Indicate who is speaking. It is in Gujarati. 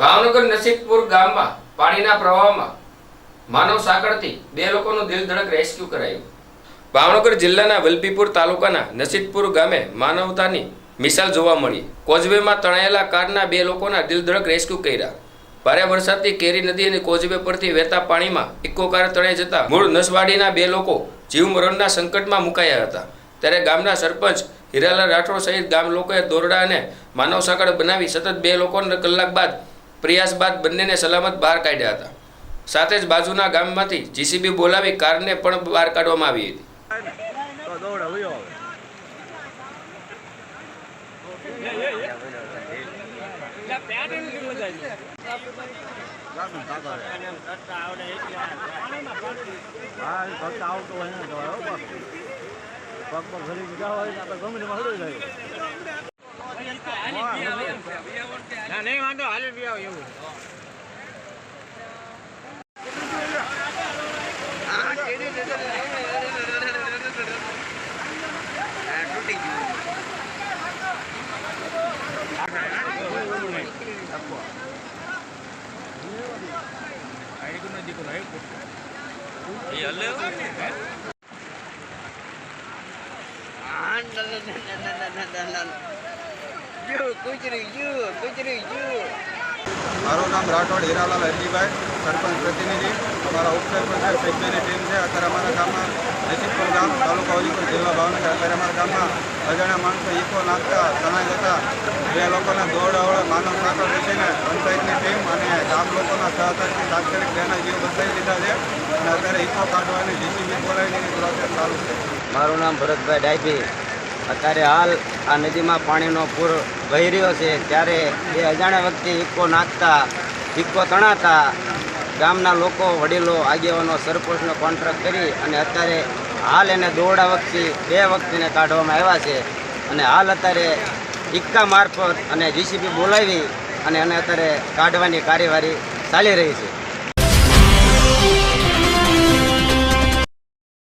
Speaker 1: ભાવનગર નસીબપુર ગામમાં પાણીના પ્રવાહમાં માનવ સાંકળથી બે લોકોનું દિલ ધડક રેસ્ક્યુ કરાયું. ભાવનગર જિલ્લાના વલભીપુર તાલુકાના નસીબપુર ગામે માનવતાની મિસાલ જોવા મળી. કોઝવેમાં તણાયેલા કારના બે લોકોના દિલ ધડક રેસ્ક્યુ કર્યા. ભારે વરસાદથી કેરી નદી અને કોઝવે પરથી વહેતા પાણીમાં ઇકો કાર તણાઈ જતા મૂળ નસવાડીના બે લોકો જીવ મરણના સંકટમાં મુકાયા હતા. ત્યારે ગામના સરપંચ હિરાલાલ રાઠોડ સહિત ગામ લોકોએ દોરડા અને માનવ સાંકળ બનાવી સતત બે લોકોને કલાક બાદ પ્રયાસ બાદ બંનેને સલામત બહાર કાઢ્યા હતા સાથે જ બાજુના ગામમાંથી જીસીબી બોલાવી કારને પણ બહાર કાઢવામાં આવી હતી.
Speaker 2: પગ પગ ઘરી ગયા ગમે તેમાં ના નહીં વાંધો હાલે બી આવ એવું
Speaker 3: મારું નામ રાઠોડ હીરાલાલ હરજીભાઈ સરપંચ પ્રતિનિધિ. અમારા ઉપસરપંચ સભ્યની ટીમ છે. અત્યારે અમારા ગામમાં નસીબપુર ગામ, તાલુકા હોજીપુર જિલ્લા ભાવનગર. અત્યારે અમારા ગામમાં અજાણ્યા માણસો ઈકો નાખતા તણાઈ જતા. બે લોકોના દોરડાવડે માનવ સાંકળ બેસીને પંચાયતની ટીમ અને ગામ લોકોના સહકારથી તાત્કાલિક બેના જીવ બચાવી લીધા છે. અને અત્યારે ઈકો કાઢવાની જીસીબી બોલાવીને ચાલુ છે.
Speaker 4: મારું નામ ભરતભાઈ ડાયભી અત્યારે હાલ આ નદીમાં પાણીનો પૂર વહી રહ્યો છે. ત્યારે એ અજાણ્યા વ્યક્તિ ઇક્કો નાખતા ઇક્કો તણાતા ગામના લોકો, વડીલો, આગેવાનો, સરપંચનો કોન્ટ્રાક્ટ કરી અને અત્યારે હાલ એને દોરડા વખતે બે વ્યક્તિને કાઢવામાં આવ્યા છે. અને હાલ અત્યારે ઇક્કા મારફત અને જીસીબી બોલાવી અને એને અત્યારે કાઢવાની કાર્યવાહી ચાલી રહી છે.